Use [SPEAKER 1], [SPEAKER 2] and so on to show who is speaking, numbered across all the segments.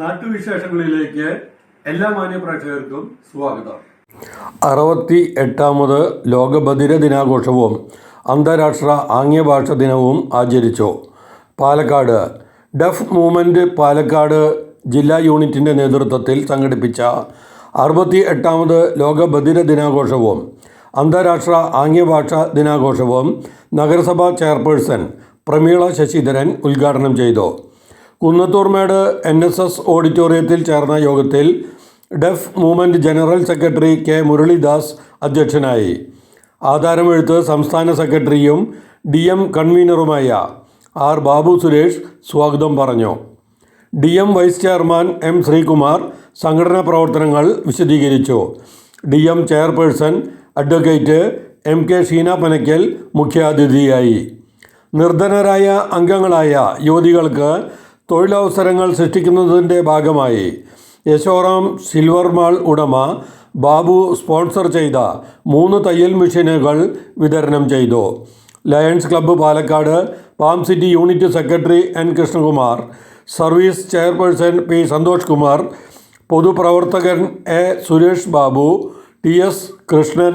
[SPEAKER 1] നാട്ടുവിശേഷങ്ങളിലേക്ക് എല്ലാ മാന്യപ്രേക്ഷകർക്കും സ്വാഗതം.
[SPEAKER 2] അറുപത്തി എട്ടാമത് ലോകബധിര ദിനാഘോഷവും അന്താരാഷ്ട്ര ആംഗ്യഭാഷ ദിനവും ആചരിച്ചു. പാലക്കാട് ഡഫ് മൂവ്മെന്റ് പാലക്കാട് ജില്ലാ യൂണിറ്റിന്റെ നേതൃത്വത്തിൽ സംഘടിപ്പിച്ച അറുപത്തി എട്ടാമത് ലോകബധിര ദിനാഘോഷവും അന്താരാഷ്ട്ര ആംഗ്യഭാഷ ദിനാഘോഷവും നഗരസഭാ ചെയർപേഴ്സൺ പ്രമീള ശശിധരൻ ഉദ്ഘാടനം ചെയ്തു. കുന്നത്തൂർമേട് എൻ എസ് എസ് ഓഡിറ്റോറിയത്തിൽ ചേർന്ന യോഗത്തിൽ deaf movement general secretary K Muralidas അധ്യക്ഷനായി. ആധാരമെഴുത്ത് സംസ്ഥാന സെക്രട്ടറിയും ഡി എം കൺവീനറുമായ ആർ ബാബു സുരേഷ് സ്വാഗതം പറഞ്ഞു. D M vice chairman M Sreekumar സംഘടനാ പ്രവർത്തനങ്ങൾ വിശദീകരിച്ചു. D M chairperson advocate M K Sheena Panakkal മുഖ്യാതിഥിയായി. നിർധനരായ അംഗങ്ങളായ യുവതികൾക്ക് തൊഴിലവസരങ്ങൾ സൃഷ്ടിക്കുന്നതിന്റെ ഭാഗമായി യശോറാം സിൽവർ മാൾ ഉടമ ബാബു സ്പോൺസർ ചെയ്ത മൂന്ന് തയ്യൽ മെഷീനുകൾ വിതരണം ചെയ്തു. Lions club Palakkad palm city unit secretary N Krishnakumar service chairperson P Santhosh Kumar പൊതുപ്രവർത്തകൻ A Suresh Babu T S Krishnan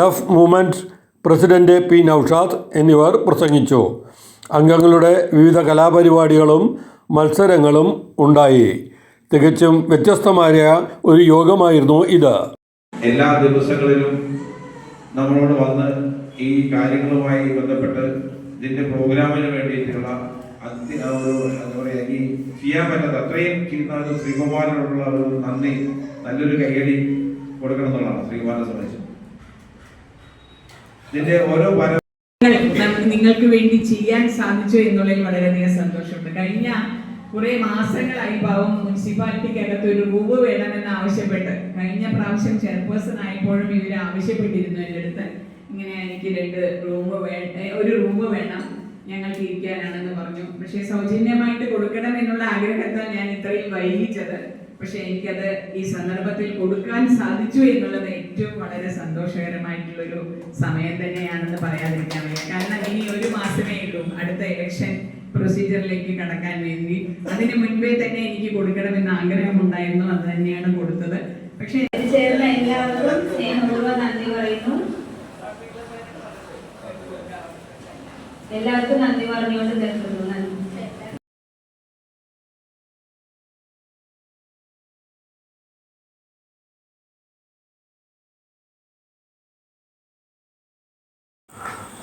[SPEAKER 2] deaf movement president P Noushad എന്നിവർ പ്രസംഗിച്ചു. അംഗങ്ങളുടെ വിവിധ കലാപരിപാടികളും മത്സരങ്ങളും ഉണ്ടായി. തികച്ചും വ്യത്യസ്തമായ ഒരു യോഗമായിരുന്നു ഇത്.
[SPEAKER 3] എല്ലാ ദിവസങ്ങളിലും നമ്മളോട് വന്ന് ഈ കാര്യങ്ങളുമായി ബന്ധപ്പെട്ട് ഇതിന്റെ പ്രോഗ്രാമിന് വേണ്ടിയിട്ടുള്ള എന്താ പറയാ ഈ ചെയ്യാൻ പറ്റാത്ത അത്രയും ചെയ്യുന്ന ശ്രീകുമാരനോടുള്ള ഒരു നന്ദി നല്ലൊരു കൈയടി കൊടുക്കണം എന്നുള്ളതാണ് ശ്രീകുമാരനെ സംബന്ധിച്ച്. ഇതിന്റെ ഓരോ പര
[SPEAKER 4] നിങ്ങൾക്ക് വേണ്ടി ചെയ്യാൻ സാധിച്ചു എന്നുള്ളതിൽ വളരെയധികം സന്തോഷമുണ്ട്. കഴിഞ്ഞ കുറെ മാസങ്ങളായി പാവം മുനിസിപ്പാലിറ്റിക്കകത്ത് ഒരു റൂവ് വേണമെന്ന് ആവശ്യപ്പെട്ട് കഴിഞ്ഞ പ്രാവശ്യം ചെയർപേഴ്സൺ ആയപ്പോഴും ഇവർ ആവശ്യപ്പെട്ടിരുന്നു എന്റെ അടുത്ത്. ഇങ്ങനെ എനിക്ക് രണ്ട് റൂം വേണ്ട ഒരു റൂം വേണം ഞങ്ങൾക്ക് ഇരിക്കാനാണെന്ന് പറഞ്ഞു. പക്ഷേ സൗജന്യമായിട്ട് കൊടുക്കണം എന്നുള്ള ആഗ്രഹത്താൽ ഞാൻ ഇത്രയും വൈകിച്ചത്. പക്ഷെ എനിക്കത് ഈ സന്ദർഭത്തിൽ കൊടുക്കാൻ സാധിച്ചു എന്നുള്ളത് ഏറ്റവും വളരെ സന്തോഷകരമായിട്ടുള്ളൊരു സമയം തന്നെയാണെന്ന് പറയാതിരിക്കാൻ വയ്യ. കാരണം ഇനി ഒരു മാസമേ ഉള്ളൂ. അടുത്ത ഇലക്ഷൻ പ്രൊസീജിയറിലേക്ക് കടക്കാൻ വേണ്ടി. അതിന് മുൻപേ തന്നെ എനിക്ക് കൊടുക്കണമെന്ന് ആഗ്രഹമുണ്ടായിരുന്നു. അത് തന്നെയാണ് കൊടുത്തത്. പക്ഷേ
[SPEAKER 5] ചേർന്ന എല്ലാവർക്കും സ്നേഹപൂർവം നന്ദി പറയുന്നു. എല്ലാവർക്കും നന്ദി പറഞ്ഞുകൊണ്ട് നിർത്തുന്നു.